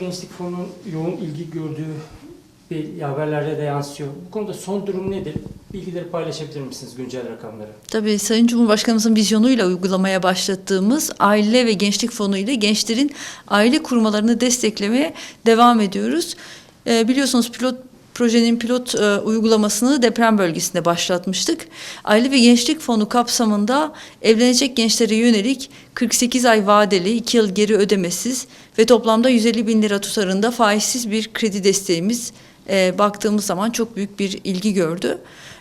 Gençlik Fonu'nun yoğun ilgi gördüğü bir haberlerde de yansıyor. Bu konuda son durum nedir? Bilgileri paylaşabilir misiniz güncel rakamları? Tabii Sayın Cumhurbaşkanımızın vizyonuyla uygulamaya başlattığımız Aile ve Gençlik Fonu ile gençlerin aile kurmalarını desteklemeye devam ediyoruz. Ee, biliyorsunuz pilot projenin pilot e, uygulamasını deprem bölgesinde başlatmıştık. Aile ve Gençlik Fonu kapsamında evlenecek gençlere yönelik 48 ay vadeli, 2 yıl geri ödemesiz ve toplamda 150 bin lira tutarında faizsiz bir kredi desteğimiz e, baktığımız zaman çok büyük bir ilgi gördü.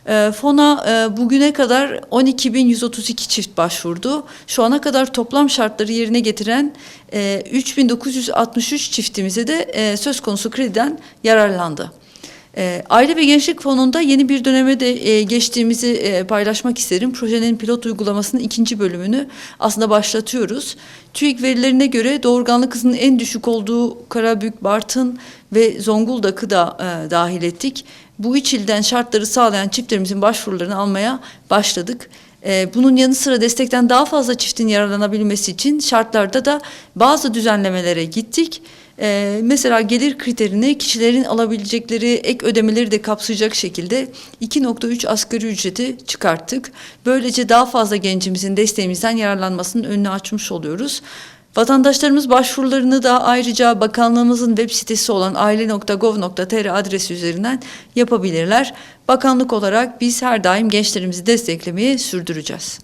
E, Fona e, bugüne kadar 12.132 çift başvurdu. Şu ana kadar toplam şartları yerine getiren e, 3.963 çiftimize de e, söz konusu krediden yararlandı. E, Aile ve Gençlik Fonu'nda yeni bir döneme de e, geçtiğimizi e, paylaşmak isterim. Projenin pilot uygulamasının ikinci bölümünü aslında başlatıyoruz. TÜİK verilerine göre doğurganlık hızının en düşük olduğu Karabük, Bartın ve Zonguldak'ı da e, dahil ettik. Bu üç ilden şartları sağlayan çiftlerimizin başvurularını almaya başladık. Ee, Bunun yanı sıra destekten daha fazla çiftin yararlanabilmesi için şartlarda da bazı düzenlemelere gittik. Ee, mesela gelir kriterini kişilerin alabilecekleri ek ödemeleri de kapsayacak şekilde 2.3 asgari ücreti çıkarttık. Böylece daha fazla gencimizin desteğimizden yararlanmasının önünü açmış oluyoruz. Vatandaşlarımız başvurularını da ayrıca bakanlığımızın web sitesi olan aile.gov.tr adresi üzerinden yapabilirler. Bakanlık olarak biz her daim gençlerimizi desteklemeye sürdüreceğiz.